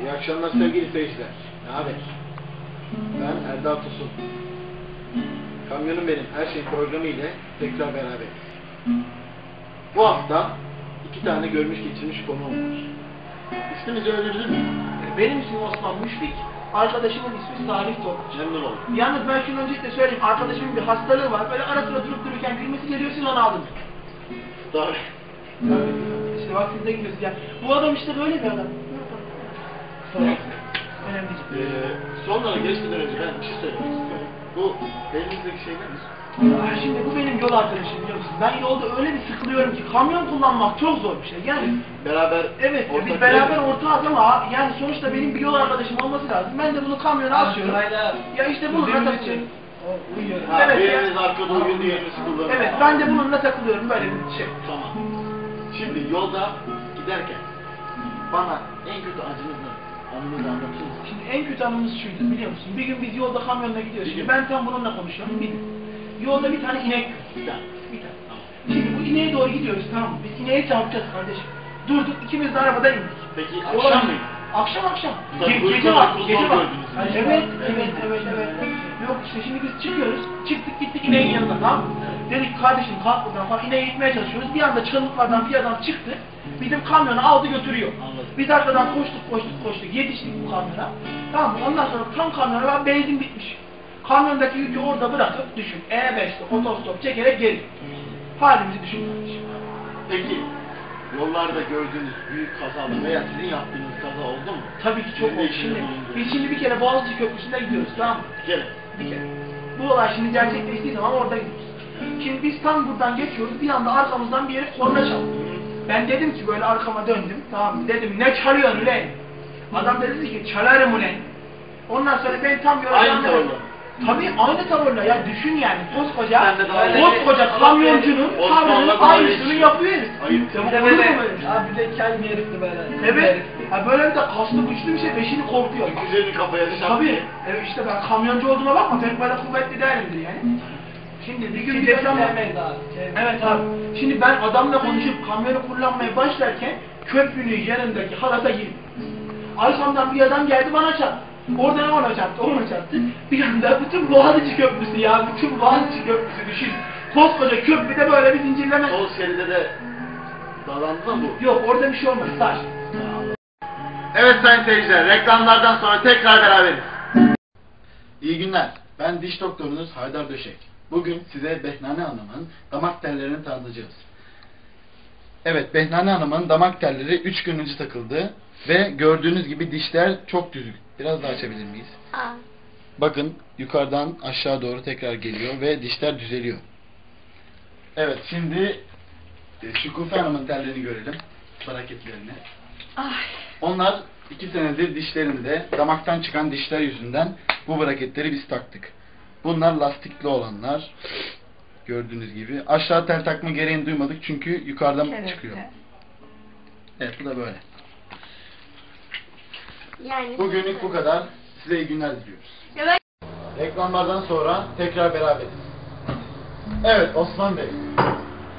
İyi akşamlar sevgili seyirciler. Ne haber? Ben Erdal Tosun. Kamyonum benim her şey programı ile tekrar beraberiz. Bu hafta iki tane görmüş geçirmiş konuğum var. İsminizi öğrenebilir miyim? Benim ismim Osman Müşfik, arkadaşımın ismi Salih Topçu. Memnun oldum. Yalnız ben şunu öncelikle söyleyeyim, arkadaşımın bir hastalığı var. Böyle ara sıra durup dururken gülmesi geliyor, siz onu aldınız. Doğru. İşte bak siz de gülüyorsunuz ya. Bu adam işte böyle bir adam. Önemli değil. Ee, olarak geçmeden önce ben bir şey söylemek istiyorum. Bu elinizdeki şey nedir? Ah, Şimdi bu benim yol arkadaşım biliyor musun? Ben yolda öyle bir sıkılıyorum ki kamyon kullanmak çok zor bir şey. Yani Beraber evet ortak biz beraber ortağız ama yani sonuçta benim bir yol arkadaşım olması lazım. Ben de bunu kamyona asıyorum. Ya işte bununla takılıyorum. Ha, Evet, biriniz ya. arkada uygun diğeriniz kullanır. Evet ben de bununla takılıyorum böyle bir şey. Tamam. Şimdi yolda giderken bana en kötü acınız ne? Mısın? Şimdi en kötü anımız şuydu biliyor musun? Bir gün biz yolda kamyonla gidiyoruz. Şimdi ben tam bununla konuşuyorum. Bir. Yolda bir tane inek. Bir tane. Bir tane. Şimdi bu ineğe doğru gidiyoruz tamam mı? Biz ineğe çarpacağız kardeşim. Durduk ikimiz de arabadan indik. Peki akşam mıydı? Akşam akşam. Ge- gece var, gece var. Evet, evet, evet, evet. Yok işte şimdi biz çıkıyoruz. Çıktık gittik ineğin yanına tamam mı? Dedik kardeşim kalk buradan falan ineği gitmeye çalışıyoruz. Bir anda çalılıklardan bir adam çıktı. Bizim kamyonu aldı götürüyor. Biz arkadan koştuk koştuk koştuk yetiştik bu kamyona. Tamam mı? Ondan sonra tam kamyona ben benzin bitmiş. Kamyondaki yükü orada bırakıp düşün. E5'te otostop çekerek geri. Halimizi düşün kardeşim. Peki yollarda gördüğünüz büyük kazalar veya sizin yaptığınız kaza oldu mu? Tabii ki çok oldu. Şimdi, biz şimdi bir kere Boğaziçi Köprüsü'ne gidiyoruz tamam mı? Bir kere. Bir kere. Bu olay şimdi gerçekleştiği zaman orada gidiyoruz. Şimdi biz tam buradan geçiyoruz. Bir anda arkamızdan bir yere korna çaldı. Ben dedim ki böyle arkama döndüm. Tamam? Dedim ne çalıyorsun ulan? Adam da dedi ki çalarım ulan. Ondan sonra ben tam yola Aynı gelmedim. tavırla. Tabii aynı tavırla ya düşün yani koskoca koskoca kamyoncunun tavrının aynısını yapıyor herif. Bir olur mu böyle, bir abi bir de kel bir herifti böyle. Evet. Ha böyle bir de kaslı güçlü bir şey peşini korkuyor. Güzelini kafaya şap Tabii. Evet işte ben kamyoncu olduğuma bakma pek böyle kuvvetli değilimdir yani. Şimdi bir gün deprem. Evet abi. Şimdi ben adamla konuşup kamyonu kullanmaya başlarken köprünün yanındaki halata girdim. Arkamdan bir adam geldi bana çarptı. Oradan ona çarptı, ona çarptı. Bir anda bütün Boğaziçi Köprüsü ya, bütün Boğaziçi Köprüsü düşün. Koskoca köprüde böyle bir zincirleme. Sol şeride de dalandı mı bu? Yok orada bir şey olmaz, taş. Evet sayın seyirciler, reklamlardan sonra tekrar beraberiz. İyi günler. Ben diş doktorunuz Haydar Döşek. Bugün size Behnane Hanım'ın damak tellerini tanıtacağız. Evet, Behnane Hanım'ın damak telleri 3 gün önce takıldı ve gördüğünüz gibi dişler çok düzgün. Biraz daha açabilir miyiz? Aa, Bakın yukarıdan aşağı doğru tekrar geliyor ve dişler düzeliyor. Evet, şimdi e, Şükufe Hanım'ın tellerini görelim. Hareketlerini. ay. Onlar iki senedir dişlerinde damaktan çıkan dişler yüzünden bu braketleri biz taktık. Bunlar lastikli olanlar. Gördüğünüz gibi. Aşağı tel takma gereğini duymadık çünkü yukarıdan çıkıyor. Evet bu da böyle. Yani Bugünlük bu kadar. Size iyi günler diliyoruz. Ben Reklamlardan sonra tekrar beraberiz. Evet Osman Bey.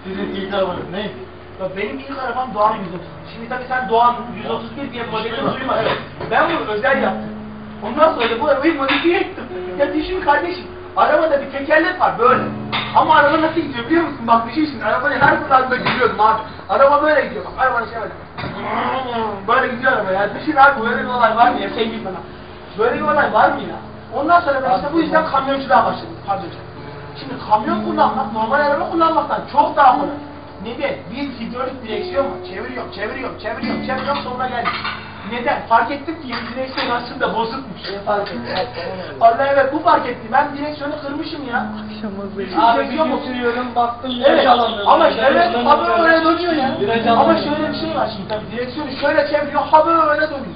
Sizin ilk arabanız neydi? Ya benim ilk arabam Doğan 130. Şimdi tabii sen Doğan 131 diye modelini duymadın. Evet. Ben bunu özel yaptım. Ondan sonra bu arabayı modifiye ettim. Ya düşün kardeşim. Arabada bir tekerlek var böyle. Ama araba nasıl gidiyor biliyor musun? Bak düşün şimdi. Arabayı her fırlatında gülüyordum abi. Araba böyle gidiyor bak. Arabanın şey böyle. Böyle gidiyor araba ya. Düşün abi böyle bir olay var mı ya? Sen git bana. Böyle bir olay var mı ya? Ondan sonra ben işte bu yüzden kamyonculuğa başladım. Kamyoncu. Şimdi kamyon kullanmak normal araba kullanmaktan çok daha kolay. Neden? Biz hidrolik direksiyon var. Çeviriyorum, çeviriyorum, çeviriyorum, çeviriyorum sonuna geldik. Neden? Fark ettim ki yeni direksiyon aslında bozukmuş. Ne fark etti? Evet, tamam. Allah evet bu fark etti. Ben direksiyonu kırmışım ya. Abi bir gün sürüyorum baktım viraj Evet alamıyorum. ama evet ha böyle dönüyor ya. Viraj Ama alamıyorum. şöyle bir şey var şimdi tabii direksiyonu şöyle çeviriyor ha böyle dönüyor.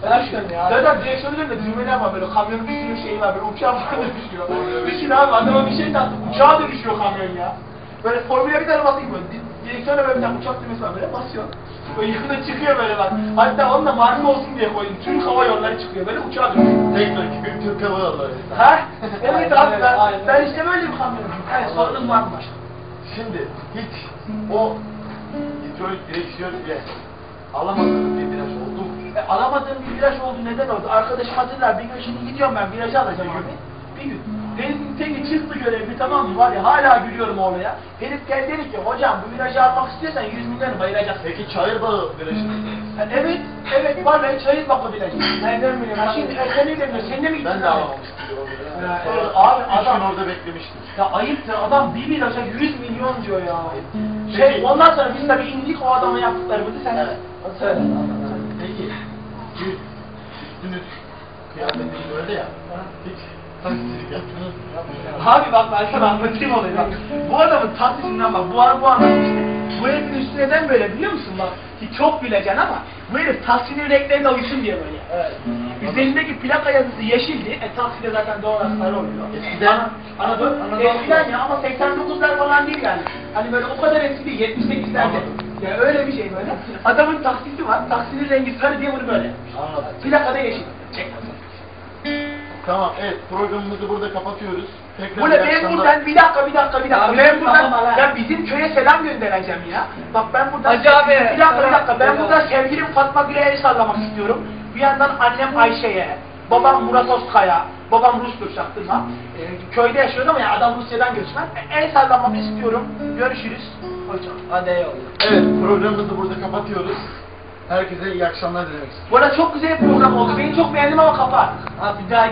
Flash dönüyor abi. Zaten direksiyonu değil de düğmeler var böyle kamyonun bir sürü şeyi var böyle uçağa falan dönüşüyor. Düşün abi adama bir şey taktı uçağa dönüşüyor kamyon ya. Böyle Formula 1 arabası gibi böyle di- direksiyona böyle bir tane uçak düğmesi var böyle basıyor. Böyle yukarıda çıkıyor böyle bak. Hatta onunla marka olsun diye koydum. Türk hava yolları çıkıyor böyle uçağa dönüyor. Teknik Türk Hava Yolları. Ha? Evet abi ben, Aynen. ben işte böyle bir kamyonum. Evet sorunuz var mı başka? Şimdi hiç o hidrolik direksiyon ile alamadığınız bir viraj oldu mu? E, alamadığım bir viraj oldu neden oldu? Arkadaşım hatırlar bir gün şimdi gidiyorum ben virajı alacağım abi. Bir gün. Herifin teki çıktı görevli tamam mı var ya hala gülüyorum oraya. Herif geldi dedi ki hocam bu virajı almak istiyorsan 100 milyon bayılacaksın. Peki çayır bağı virajı. Evet, evet var ben çayır bakma virajı. Nereden biliyorum? Ha, şimdi sen ne demiyorsun? Sen de mi gittin? Ben de alamamıştım. Abi, adam- orada beklemiştim. Ya ayıptır adam bir viraja 100 milyon diyor ya. Peki. Şey ondan sonra biz tabii indik o adama yaptıklarımızı sen Evet. söyle. Peki. Üstünüz kıyafetiniz öyle ya. Hiç? Abi bak ben sana anlatayım olayı bak. Bu adamın tatlısından bak. Bu adam bu adam işte. Bu herifin üstü neden böyle biliyor musun bak. Ki çok bileceksin ama bu herif taksinin renklerine uysun diye böyle. Evet. Üzerindeki plaka yazısı yeşildi. E takside zaten doğal sarı oluyor. Eskiden- Ana- Anadolu, Anadolu- eskiden ya ama 89'lar falan değil yani. Hani böyle o kadar eski değil 78'lerde. Ya öyle bir şey böyle. Adamın taksisi var. Taksinin rengi sarı diye bunu böyle. Anladım. Plakada yeşil. Çek. Tamam evet programımızı burada kapatıyoruz. Tekrar Bu ne ben akşamlar. buradan bir dakika bir dakika bir dakika. Abi, ben buradan tamam, ya bizim köye selam göndereceğim ya. Bak ben buradan Hacı abi, bir dakika bir dakika ben buradan sevgilim Fatma Gül'e el sallamak istiyorum. Bir yandan annem Ayşe'ye, babam Murat Özkaya, babam Rus'tur çaktırma. Ee, köyde yaşıyordu ama ya adam Rusya'dan göçmen. E, El sallamak istiyorum. Görüşürüz. Hoşçakalın. Hadi eyvallah. Evet programımızı burada kapatıyoruz. Herkese iyi akşamlar dilemek istiyorum. Bu arada çok güzel bir program oldu. Beni çok beğendim ama kapat. Abi bir daha